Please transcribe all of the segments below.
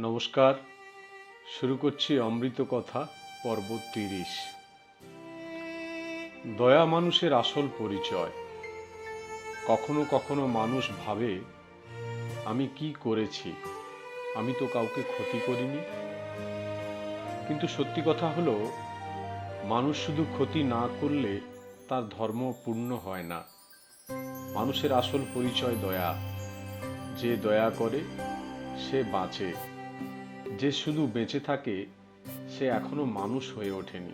নমস্কার। শুরু করছি অমৃত কথা, পর্ব তিরিশ। দয়া মানুষের আসল পরিচয়। কখনো কখনো মানুষ ভাবে, আমি কি করেছি? আমি তো কাউকে ক্ষতি করিনি। কিন্তু সত্যি কথা হলো, মানুষ শুধু ক্ষতি না করলে তার ধর্ম পূর্ণ হয় না। মানুষের আসল পরিচয় দয়া। যে দয়া করে, সে বাঁচে। যে শুধু বেঁচে থাকে, সে এখনও মানুষ হয়ে ওঠেনি।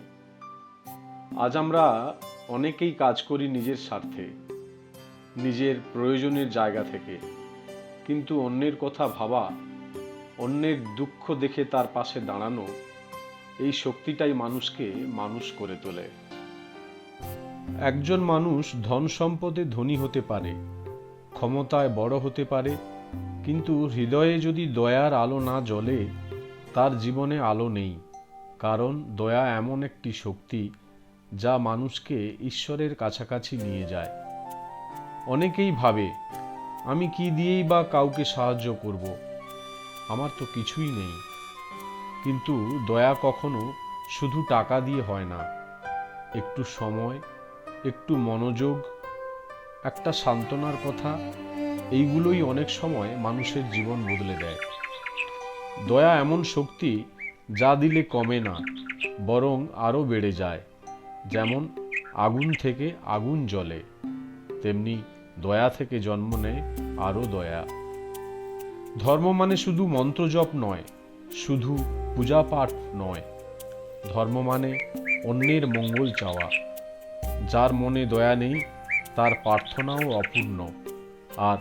আজ আমরা অনেকেই কাজ করি নিজের স্বার্থে, নিজের প্রয়োজনের জায়গা থেকে। কিন্তু অন্যের কথা ভাবা, অন্যের দুঃখ দেখে তার পাশে দাঁড়ানো, এই শক্তিটাই মানুষকে মানুষ করে তোলে। একজন মানুষ ধন সম্পদে ধনী হতে পারে, ক্ষমতায় বড় হতে পারে, কিন্তু হৃদয়ে যদি দয়ার আলো না জ্বলে তার জীবনে আলো নেই, কারণ দয়া এমন একটি শক্তি যা মানুষকে ঈশ্বরের কাছাকাছি নিয়ে যায়। অনেকেই ভাবে, আমি কি দিয়েই বা কাউকে সাহায্য করব? আমার তো কিছুই নেই। কিন্তু দয়া কখনো শুধু টাকা দিয়ে হয় না। একটু সময়, একটু মনোযোগ, একটা সান্ত্বনার কথা, এইগুলোই অনেক সময় মানুষের জীবন বদলে দেয়। দয়া এমন শক্তি যা দিলে কমে না, বরং আরও বেড়ে যায়, যেমন আগুন থেকে আগুন জ্বলে, তেমনি দয়া থেকে জন্ম নেয় আরও দয়া। ধর্ম মানে শুধু মন্ত্রজপ নয়, শুধু পূজা পাঠ নয়। ধর্ম মানে অন্যের মঙ্গল চাওয়া, যার মনে দয়া নেই, তার প্রার্থনাও অপূর্ণ, আর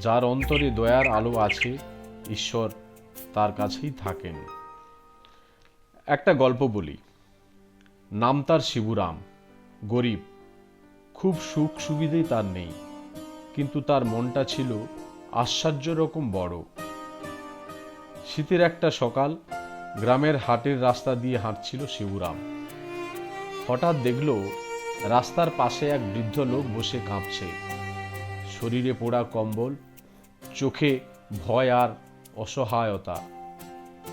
যার অন্তরে দয়ার আলো আছে, ঈশ্বর তার কাছেই থাকেন। একটা গল্প বলি। নাম তার শিবুরাম। গরিব। খুব সুখ সুবিধেই তার নেই। কিন্তু তার মনটা ছিল আশ্চর্য রকম বড়। শীতের একটা সকাল গ্রামের হাটের রাস্তা দিয়ে হাঁটছিল শিবুরাম। হঠাৎ দেখল রাস্তার পাশে এক বৃদ্ধ লোক বসে কাঁপছে। শরীরে পোড়া কম্বল, চোখে ভয় আর অসহায়তা।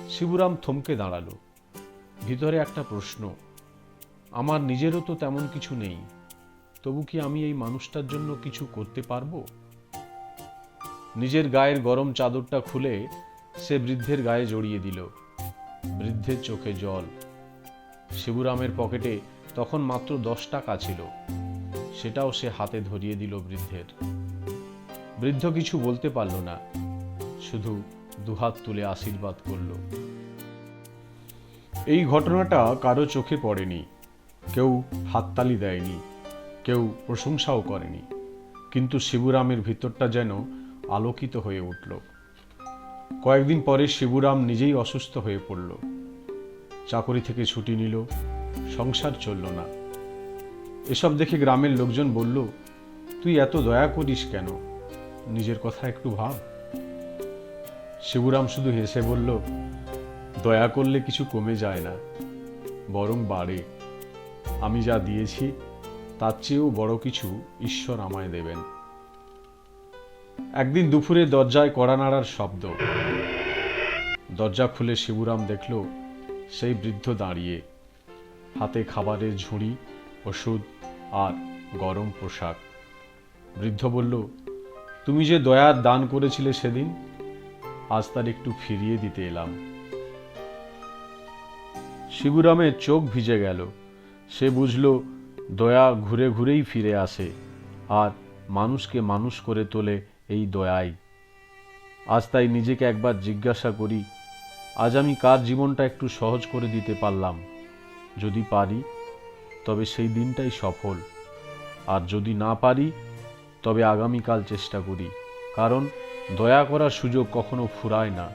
শিবুরাম থমকে দাঁড়াল। ভিতরে একটা প্রশ্ন, আমার নিজেরও তো তেমন কিছু নেই, তবু কি আমি এই মানুষটার জন্য কিছু করতে পারব? নিজের গায়ের গরম চাদরটা খুলে সে বৃদ্ধের গায়ে জড়িয়ে দিল। বৃদ্ধের চোখে জল। শিবুরামের পকেটে তখন মাত্র দশ টাকা ছিল। সেটাও সে হাতে ধরিয়ে দিল বৃদ্ধের। বৃদ্ধ কিছু বলতে পারল না। শুধু দুহাত তুলে আশীর্বাদ করল। এই ঘটনাটা কারও চোখে পড়েনি। কেউ হাততালি দেয়নি। কেউ প্রশংসাও করেনি। কিন্তু শিবুরামের ভিতরটা যেন আলোকিত হয়ে উঠল। কয়েকদিন পরে শিবুরাম নিজেই অসুস্থ হয়ে পড়ল। চাকরি থেকে ছুটি নিল। সংসার চলল না। এসব দেখে গ্রামের লোকজন বলল, তুই এত দয়া করিস কেন? নিজের কথা একটু ভাব। শিবুরাম শুধু হেসে বলল, দয়া করলে কিছু কমে যায় না, বরং বাড়ে। আমি যা দিয়েছি, তার চেয়েও বড় কিছু ঈশ্বর আমায় দেবেন। একদিন দুপুরে দরজায় কড়া নাড়ার শব্দ। দরজা খুলে শিবুরাম দেখল, সেই বৃদ্ধ দাঁড়িয়ে, হাতে খাবারের ঝুড়ি, ওষুধ আর গরম পোশাক। বৃদ্ধ বলল, তুমি যে দয়ার দান করেছিলে সেদিন আজ তার একটু ফিরিয়ে দিতে এলাম। শিবুরামের চোখ ভিজে গেল। সে বুঝল, দয়া ঘুরে ঘুরেই ফিরে আসে, আর মানুষকে মানুষ করে তোলে এই দয়াই। আজ তাই নিজেকে একবার জিজ্ঞাসা করি, আজ আমি কার জীবনটা একটু সহজ করে দিতে পারলাম? যদি পারি, তবে সেই দিনটাই সফল। আর যদি না পারি, তবে আগামীকাল চেষ্টা করি। কারণ দয়া করার সুযোগ কখনো ফুরায় না।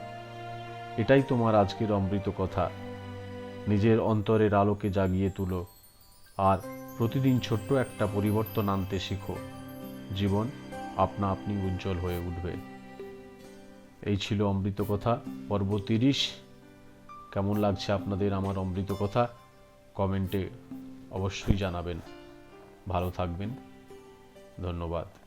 এটাই তোমার আজকের অমৃত কথা। নিজের অন্তরের আলোকে জাগিয়ে তুলো আর প্রতিদিন ছোট্ট একটা পরিবর্তন আনতে শিখো। জীবন আপনা আপনি উজ্জ্বল হয়ে উঠবে। এই ছিল অমৃত কথা, পর্ব তিরিশ। কেমন লাগছে আপনাদের আমার অমৃত কথা? কমেন্টে অবশ্যই জানাবেন। ভালো থাকবেন। ধন্যবাদ।